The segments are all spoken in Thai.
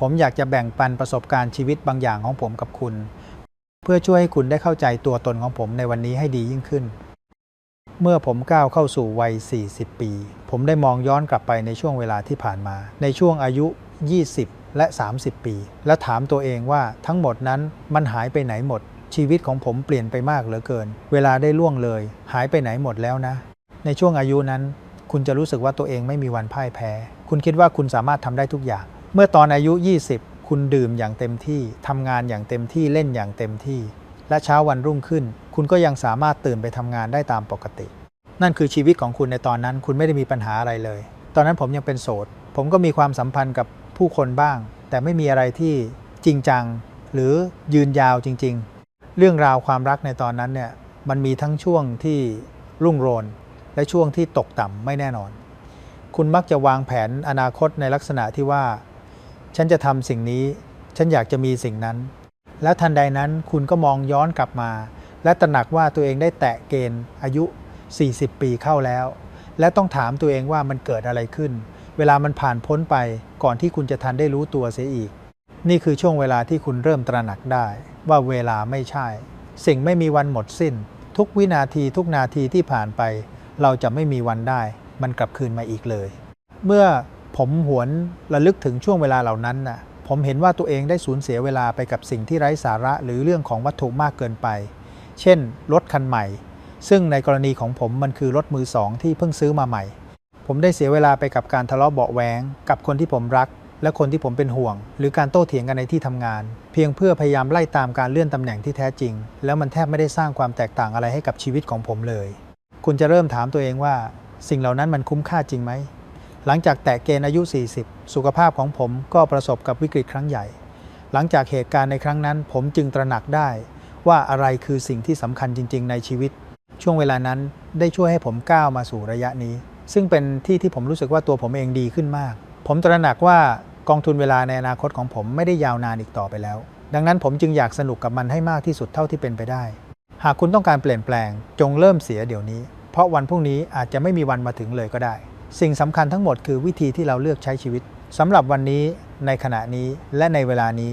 ผมอยากจะแบ่งปันประสบการณ์ชีวิตบางอย่างของผมกับคุณ เพื่อช่วยให้คุณได้เข้าใจตัวตนของผมในวันนี้ให้ดียิ่งขึ้น เมื่อผมก้าวเข้าสู่วัย 40 ปี ผมได้มองย้อนกลับไปในช่วงเวลาที่ผ่านมา ในช่วงอายุ 20 และ 30 ปี และถามตัวเองว่าทั้งหมดนั้นมันหายไปไหนหมด ชีวิตของผมเปลี่ยนไปมากเหลือเกิน เวลาได้ล่วงเลย หายไปไหนหมดแล้วนะ ในช่วงอายุนั้น คุณจะรู้สึกว่าตัวเองไม่มีวันพ่ายแพ้ คุณคิดว่าคุณสามารถทำได้ทุกอย่าง เมื่อตอนอายุ 20 คุณดื่มอย่างเต็มที่ทำงานอย่างเต็มที่เล่นอย่างเต็มที่ และเช้าวันรุ่งขึ้น คุณก็ยังสามารถตื่นไปทำงานได้ตามปกติ นั่นคือชีวิตของคุณในตอนนั้น คุณไม่ได้มีปัญหาอะไรเลย ตอนนั้นผมยังเป็นโสด ผมก็มีความสัมพันธ์กับผู้คนบ้าง แต่ไม่มีอะไรที่จริงจัง หรือยืนยาวจริง ๆ เรื่องราวความรักในตอนนั้นเนี่ยมันมีทั้งช่วงที่รุ่งโรจน์และช่วงที่ตกต่ำไม่แน่นอน คุณมักจะวางแผนอนาคตในลักษณะที่ว่า ฉันจะทำสิ่งนี้ ฉันอยากจะมีสิ่งนั้น แล้วทันใดนั้นคุณก็มองย้อนกลับมา และตระหนักว่าตัวเองได้แตะเกณฑ์อายุ 40 ปีเข้าแล้ว และต้องถามตัวเองว่ามันเกิดอะไรขึ้น เวลามันผ่านพ้นไปก่อนที่คุณจะทันได้รู้ตัวเสียอีก นี่คือช่วงเวลาที่คุณเริ่มตระหนักได้ ว่าเวลาไม่ใช่ สิ่งไม่มีวันหมดสิ้น ทุกวินาทีทุกนาทีที่ผ่านไป เราจะไม่มีวันได้ มันกลับคืนมาอีกเลย เมื่อ ผมหวนระลึกถึงช่วงเวลาเหล่านั้นน่ะผมเห็นว่าตัวเองได้สูญเสียเวลาไปกับสิ่งที่ไร้สาระหรือเรื่องของวัตถุมากเกินไป เช่น รถคันใหม่ ซึ่งในกรณีของผมมันคือรถมือสองที่เพิ่งซื้อมาใหม่ ผมได้เสียเวลาไปกับการทะเลาะเบาะแว้งกับคนที่ผมรัก และคนที่ผมเป็นห่วง หรือการโต้เถียงกันในที่ทำงาน เพียงเพื่อพยายามไล่ตามการเลื่อนตำแหน่งที่แท้จริง แล้วมันแทบไม่ได้สร้างความแตกต่างอะไรให้กับชีวิตของผมเลย คุณจะเริ่มถามตัวเองว่า สิ่งเหล่านั้นมันคุ้มค่าจริงไหม หลังจากแตะเกณฑ์อายุ 40 สุขภาพของผมก็ประสบกับวิกฤตครั้งใหญ่ หลังจากเหตุการณ์ในครั้งนั้น ผมจึงตระหนักได้ ว่าอะไรคือสิ่งที่สำคัญจริง ๆ ในชีวิต ช่วงเวลานั้นได้ช่วยให้ผมก้าวมาสู่ระยะนี้ ซึ่งเป็นที่ที่ผมรู้สึกว่าตัวผมเองดีขึ้นมาก ผมตระหนักว่ากองทุนเวลาในอนาคตของผมไม่ได้ยาวนานอีกต่อไปแล้ว ดังนั้นผมจึงอยากสนุกกับมันให้มากที่สุดเท่าที่เป็นไปได้ หากคุณต้องการเปลี่ยนแปลง จงเริ่มเสียเดี๋ยวนี้ เพราะวันพรุ่งนี้อาจจะไม่มีวันมาถึงเลยก็ได้ สิ่งสำคัญทั้งหมดคือวิธีที่เราเลือกใช้ชีวิตสำหรับวันนี้ในขณะนี้และในเวลานี้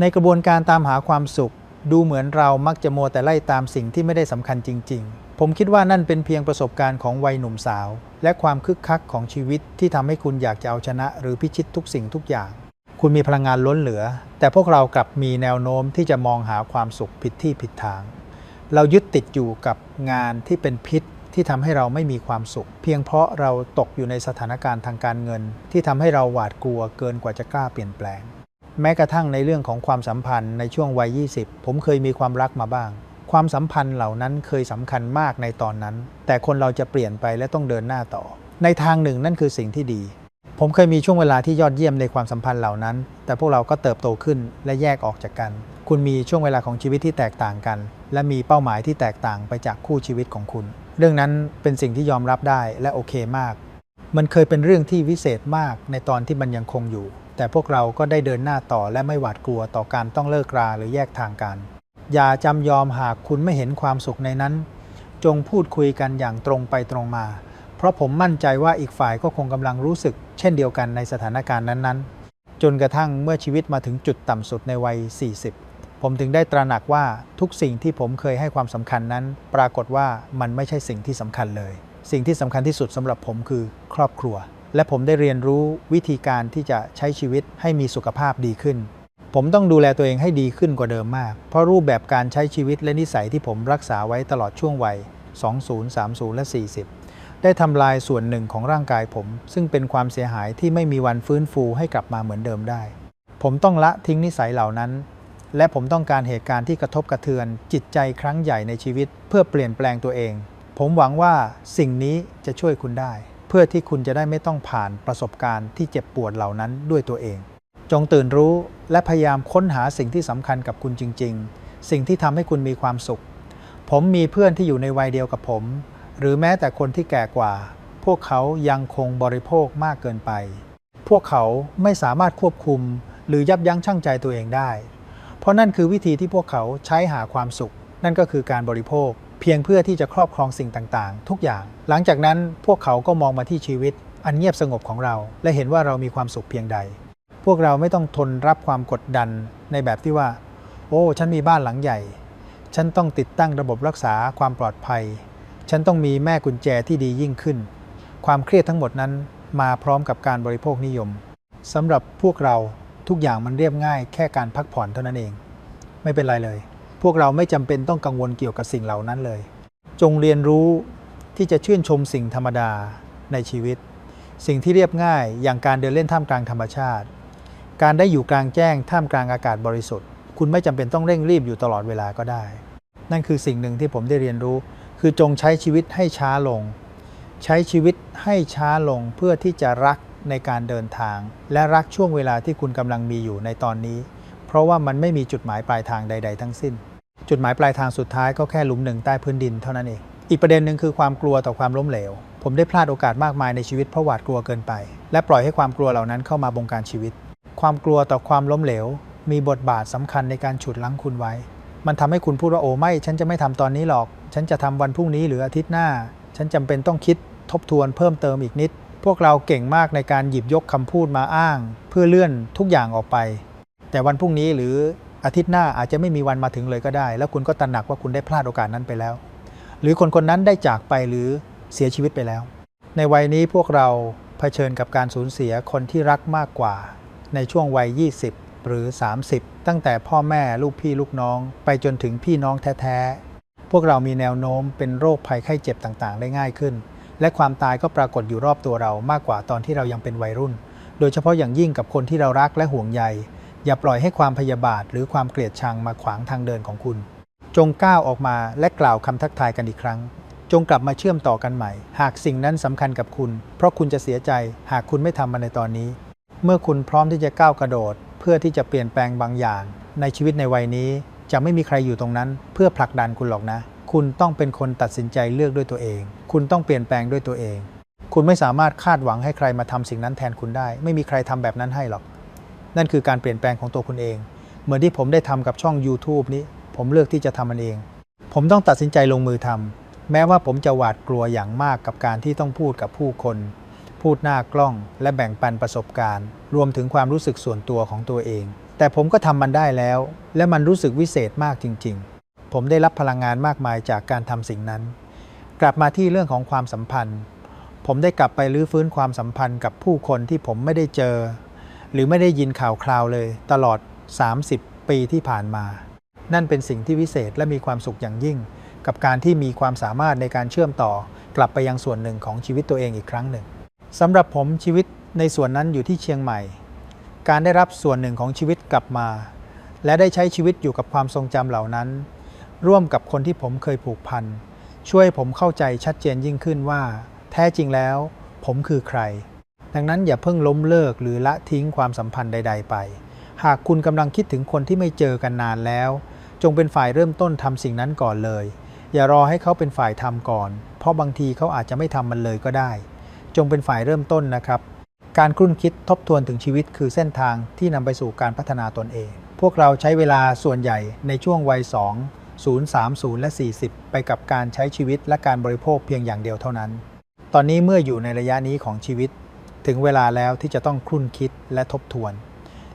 ในกระบวนการตามหาความสุข ดูเหมือนเรามักจะมัวแต่ไล่ตามสิ่งที่ไม่ได้สำคัญจริง ๆ ผมคิดว่านั่นเป็นเพียงประสบการณ์ของวัยหนุ่มสาว และความคึกคักของชีวิตที่ทำให้คุณอยากจะเอาชนะ หรือพิชิตทุกสิ่งทุกอย่าง คุณมีพลังงานล้นเหลือ แต่พวกเรากลับมีแนวโน้มที่จะมองหาความสุขผิดที่ผิดทาง เรายึดติดอยู่กับงานที่เป็นพิษ ที่ทำให้เราไม่มีความสุข เพียงเพราะเราตกอยู่ในสถานการณ์ทางการเงิน ที่ทำให้เราหวาดกลัวเกินกว่าจะกล้าเปลี่ยนแปลง แม้กระทั่งในเรื่องของความสัมพันธ์ในช่วงวัย 20 ผมเคยมีความรักมาบ้าง ความสัมพันธ์เหล่านั้นเคยสำคัญมากในตอนนั้น แต่คนเราจะเปลี่ยนไปและต้องเดินหน้าต่อ ในทางหนึ่งนั่นคือสิ่งที่ดี ผมเคยมีช่วงเวลาที่ยอดเยี่ยมในความสัมพันธ์เหล่านั้น แต่พวกเราก็เติบโตขึ้นและแยกออกจากกัน คุณมีช่วงเวลาของชีวิตที่แตกต่างกัน และมีเป้าหมายที่แตกต่างไปจากคู่ชีวิตของคุณ เรื่องนั้นเป็นสิ่งที่ยอมรับได้และโอเคมาก มันเคยเป็นเรื่องที่วิเศษมากในตอนที่มันยังคงอยู่ แต่พวกเราก็ได้เดินหน้าต่อและไม่หวาดกลัวต่อการต้องเลิกราหรือแยกทางกัน อย่าจำยอมหากคุณไม่เห็นความสุขในนั้น จงพูดคุยกันอย่างตรงไปตรงมา เพราะผมมั่นใจว่าอีกฝ่ายก็คงกำลังรู้สึก เช่นเดียวกันในสถานการณ์นั้นๆ จนกระทั่งเมื่อชีวิตมาถึงจุดต่ำสุดในวัย 40 ผมถึงได้ตระหนักว่าทุกสิ่งที่ผมเคยให้ความสำคัญนั้น ปรากฏว่ามันไม่ใช่สิ่งที่สำคัญเลย สิ่งที่สำคัญที่สุดสำหรับผมคือครอบครัว และผมได้เรียนรู้วิธีการที่จะใช้ชีวิตให้มีสุขภาพดีขึ้น ผมต้องดูแลตัวเองให้ดีขึ้นกว่าเดิมมาก เพราะรูปแบบการใช้ชีวิตและนิสัยที่ผมรักษาไว้ตลอดช่วงวัย 20 30 และ 40 ได้ทำลายส่วนหนึ่งของร่างกายผม ซึ่งเป็นความเสียหายที่ไม่มีวันฟื้นฟูให้กลับมาเหมือนเดิมได้ ผมต้องละทิ้งนิสัยเหล่านั้น และผมต้องการเหตุการณ์ที่กระทบกระเทือน จิตใจครั้งใหญ่ในชีวิต เพื่อเปลี่ยนแปลงตัวเอง ผมหวังว่าสิ่งนี้จะช่วยคุณได้ เพื่อที่คุณจะได้ไม่ต้องผ่านประสบการณ์ที่เจ็บปวดเหล่านั้นด้วยตัวเอง จงตื่นรู้และพยายามค้นหาสิ่งที่สำคัญกับคุณจริง ๆ สิ่งที่ทำให้คุณมีความสุข ผมมีเพื่อนที่อยู่ในวัยเดียวกับผม หรือแม้แต่คนที่แก่กว่า พวกเขายังคงบริโภคมากเกินไป พวกเขาไม่สามารถควบคุม หรือยับยั้งชั่งใจตัวเองได้ เพราะนั่นคือวิธีที่พวกเขาใช้หาความสุข นั่นก็คือการบริโภค เพียงเพื่อที่จะครอบครองสิ่งต่างๆ ทุกอย่าง หลังจากนั้นพวกเขาก็มองมาที่ชีวิต อันเงียบสงบของเรา และเห็นว่าเรามีความสุขเพียงใด พวกเราไม่ต้องทนรับความกดดันในแบบที่ว่า โอ้ ฉันมีบ้านหลังใหญ่ ฉันต้องติดตั้งระบบรักษาความปลอดภัย ฉันต้องมีแม่กุญแจที่ดียิ่งขึ้น ความเครียดทั้งหมดนั้นมาพร้อมกับการบริโภคนิยมสำหรับพวกเรา ทุกอย่างมันเรียบง่ายแค่การพักผ่อนเท่านั้นเอง ไม่เป็นไรเลย พวกเราไม่จำเป็นต้องกังวลเกี่ยวกับสิ่งเหล่านั้นเลย จงเรียนรู้ที่จะชื่นชมสิ่งธรรมดาในชีวิต สิ่งที่เรียบง่ายอย่างการเดินเล่นท่ามกลางธรรมชาติ การได้อยู่กลางแจ้งท่ามกลางอากาศบริสุทธิ์ คุณไม่จำเป็นต้องเร่งรีบอยู่ตลอดเวลาก็ได้ นั่นคือสิ่งหนึ่งที่ผมได้เรียนรู้ คือจงใช้ชีวิตให้ช้าลง ใช้ชีวิตให้ช้าลงเพื่อที่จะรัก ในการเดินทาง และรักช่วงเวลาที่คุณกำลังมีอยู่ในตอนนี้ เพราะว่ามันไม่มีจุดหมายปลายทางใด ๆ ทั้งสิ้น จุดหมายปลายทางสุดท้ายก็แค่หลุมหนึ่งใต้พื้นดินเท่านั้นเอง อีกประเด็นหนึ่งคือความกลัวต่อความล้มเหลว ผมได้พลาดโอกาสมากมายในชีวิตเพราะหวาดกลัวเกินไป และปล่อยให้ความกลัวเหล่านั้นเข้ามาบงการชีวิต ความกลัวต่อความล้มเหลว มีบทบาทสำคัญในการฉุดลั้งคุณไว้ มันทำให้คุณพูดว่าโอ้ไม่ ฉันจะไม่ทำตอนนี้หรอก ฉันจะทำวันพรุ่งนี้หรืออาทิตย์หน้า ฉันจำเป็นต้องคิดทบทวนเพิ่มเติมอีกนิด พวกเราเก่งมากในการหยิบยกคำพูดมาอ้าง เพื่อเลื่อนทุกอย่างออกไป แต่วันพรุ่งนี้หรืออาทิตย์หน้าอาจจะไม่มีวันมาถึงเลยก็ได้ แล้วคุณก็ตระหนักว่าคุณได้พลาดโอกาสนั้นไปแล้ว หรือคนคนนั้นได้จากไปหรือเสียชีวิตไปแล้ว ในวัยนี้พวกเราเผชิญกับการสูญเสียคนที่รักมากกว่า ในช่วงวัย 20 หรือ 30 ตั้งแต่พ่อแม่ลูกพี่ลูกน้อง ไปจนถึงพี่น้องแท้ๆพวกเรามีแนวโน้มเป็นโรคภัยไข้เจ็บต่างๆ ได้ง่ายขึ้น และความตายก็ปรากฏอยู่รอบตัวเรามากกว่าตอนที่เรายังเป็นวัยรุ่น โดยเฉพาะอย่างยิ่งกับคนที่เรารักและห่วงใย อย่าปล่อยให้ความพยาบาทหรือความเกลียดชังมาขวางทางเดินของคุณ จงก้าวออกมาและกล่าวคำทักทายกันอีกครั้ง จงกลับมาเชื่อมต่อกันใหม่ หากสิ่งนั้นสำคัญกับคุณ เพราะคุณจะเสียใจ หากคุณไม่ทำมันในตอนนี้ เมื่อคุณพร้อมที่จะก้าวกระโดด เพื่อที่จะเปลี่ยนแปลงบางอย่าง ในชีวิตในวัยนี้ จะไม่มีใครอยู่ตรงนั้น เพื่อผลักดันคุณหรอกนะ คุณต้องเป็นคนตัดสินใจเลือกด้วยตัวเอง คุณต้องเปลี่ยนแปลงด้วยตัวเอง คุณไม่สามารถคาดหวังให้ใครมาทำสิ่งนั้นแทนคุณได้ ไม่มีใครทำแบบนั้นให้หรอก นั่นคือการเปลี่ยนแปลงของตัวคุณเอง เหมือนที่ผมได้ทำกับช่อง YouTube นี้ ผมเลือกที่จะทำมันเอง ผมต้องตัดสินใจลงมือทำแม้ว่าผมจะหวาดกลัวอย่างมากกับการที่ต้องพูดกับผู้คน พูดหน้ากล้อง และแบ่งปันประสบการณ์ รวมถึงความรู้สึกส่วนตัวของตัวเอง แต่ผมก็ทำมันได้แล้ว และมันรู้สึกวิเศษมากจริง ๆ ผมได้รับพลังงานมากมายจากการทำสิ่งนั้น กลับมาที่เรื่องของความสัมพันธ์ ผมได้กลับไปรื้อฟื้นความสัมพันธ์กับผู้คนที่ผมไม่ได้เจอ หรือไม่ได้ยินข่าวคราวเลย ตลอด 30 ปีที่ผ่านมา นั่นเป็นสิ่งที่วิเศษและมีความสุขอย่างยิ่ง กับการที่มีความสามารถในการเชื่อมต่อกลับไปยังส่วนหนึ่งของชีวิตตัวเองอีกครั้งหนึ่งสำหรับผมชีวิตในส่วนนั้นอยู่ที่เชียงใหม่ การได้รับส่วนหนึ่งของชีวิตกลับมา และได้ใช้ชีวิตอยู่กับความทรงจำเหล่านั้น ร่วมกับคนที่ผมเคยผูกพัน ช่วยผมเข้าใจชัดเจนยิ่งขึ้นว่า แท้จริงแล้ว ผมคือใคร ดังนั้นอย่าเพิ่งล้มเลิกหรือละทิ้งความสัมพันธ์ใด ๆ ไป หากคุณกำลังคิดถึงคนที่ไม่เจอกันนานแล้ว จงเป็นฝ่ายเริ่มต้นทำสิ่งนั้นก่อนเลย อย่ารอให้เขาเป็นฝ่ายทำก่อน เพราะบางทีเขาอาจจะไม่ทำมันเลยก็ได้ จงเป็นฝ่ายเริ่มต้นนะครับการครุ่นคิดทบทวนถึงชีวิตคือเส้นทางที่นำไปสู่การพัฒนาตนเอง พวกเราใช้เวลาส่วนใหญ่ในช่วงวัย 0 30 และ 40 ไปกับการใช้ชีวิตและการบริโภคเพียงอย่างเดียวเท่านั้น ตอนนี้เมื่ออยู่ในระยะนี้ของชีวิต ถึงเวลาแล้วที่จะต้องครุ่นคิดและทบทวน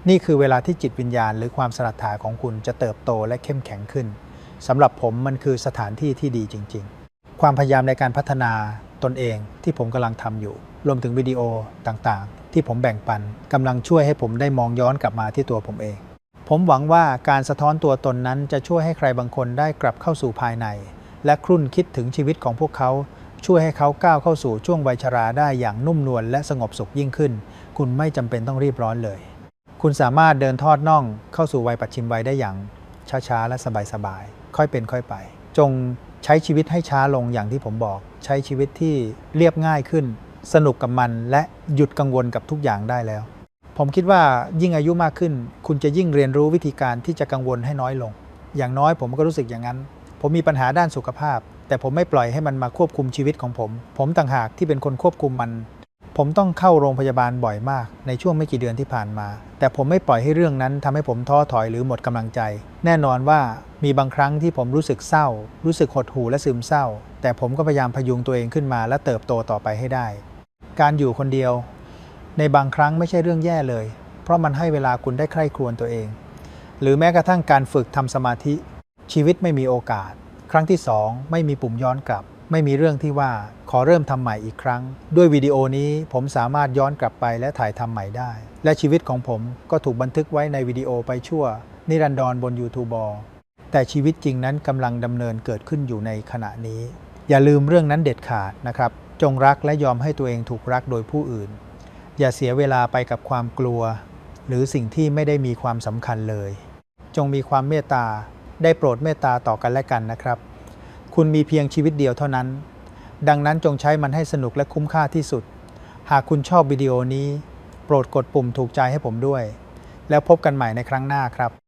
นี่คือเวลาที่จิตวิญญาณหรือความสลัดถาของคุณจะเติบโตและเข้มแข็งขึ้นสำหรับผมมันคือสถานที่ที่ดีจริง ๆ ความพยายามในการพัฒนาตนเองที่ผมกำลังทำอยู่ รวมถึงวิดีโอต่างๆ ที่ผมแบ่งปันกำลังช่วยให้ผมได้มองย้อนกลับมาที่ตัวผมเอง ผมหวังว่าการสะท้อนตัวตนนั้นจะช่วยให้ใครบางคนได้กลับเข้าสู่ภายใน และครุ่นคิดถึงชีวิตของพวกเขา ช่วยให้เขาก้าวเข้าสู่ช่วงวัยชราได้อย่างนุ่มนวลและสงบสุขยิ่งขึ้น คุณไม่จำเป็นต้องรีบร้อนเลย คุณสามารถเดินทอดน่องเข้าสู่วัยปัจฉิมวัยได้อย่างช้าๆและสบายๆค่อยเป็นค่อยไป จงใช้ชีวิตให้ช้าลงอย่างที่ผมบอก ใช้ชีวิตที่เรียบง่ายขึ้น สนุกกับมันและหยุดกังวลกับทุกอย่างได้แล้ว ผมคิดว่ายิ่งอายุมากขึ้น คุณจะยิ่งเรียนรู้วิธีการที่จะกังวลให้น้อยลง อย่างน้อยผมก็รู้สึกอย่างนั้น ผมมีปัญหาด้านสุขภาพ แต่ผมไม่ปล่อยให้มันมาควบคุมชีวิตของผม ผมต่างหากที่เป็นคนควบคุมมัน ผมต้องเข้าโรงพยาบาลบ่อยมาก ในช่วงไม่กี่เดือนที่ผ่านมา แต่ผมไม่ปล่อยให้เรื่องนั้นทำให้ผมท้อถอยหรือหมดกำลังใจ แน่นอนว่ามีบางครั้งที่ผมรู้สึกเศร้า รู้สึกหดหู่และซึมเศร้า แต่ผมก็พยายามพยุงตัวเองขึ้นมาและเติบโตต่อไปให้ได้ การอยู่คนเดียว ในบางครั้งไม่ใช่เรื่องแย่เลย เพราะมันให้เวลาคุณได้ใคร่ครวญตัวเอง หรือแม้กระทั่งการฝึกทำสมาธิ ชีวิตไม่มีโอกาส ครั้งที่2ไม่มีปุ่มย้อนกลับ ไม่มีเรื่องที่ว่าขอเริ่มทำใหม่อีกครั้ง ด้วยวิดีโอนี้ผมสามารถย้อนกลับไปและถ่ายทำใหม่ได้ และชีวิตของผมก็ถูกบันทึกไว้ในวิดีโอไปชั่ว นิรันดรบน YouTube แต่ชีวิตจริงนั้นกำลังดำเนินเกิดขึ้นอยู่ในขณะนี้ อย่าลืมเรื่องนั้นเด็ดขาดนะครับ จงรักและยอมให้ตัวเองถูกรักโดยผู้อื่น อย่าเสียเวลาไปกับความกลัว หรือสิ่งที่ไม่ได้มีความสำคัญเลย จงมีความเมตตาได้โปรดเมตตาต่อกันและกันนะครับ คุณมีเพียงชีวิตเดียวเท่านั้น ดังนั้นจงใช้มันให้สนุกและคุ้มค่าที่สุด หากคุณชอบวิดีโอนี้ โปรดกดปุ่มถูกใจให้ผมด้วย แล้วพบกันใหม่ในครั้งหน้าครับ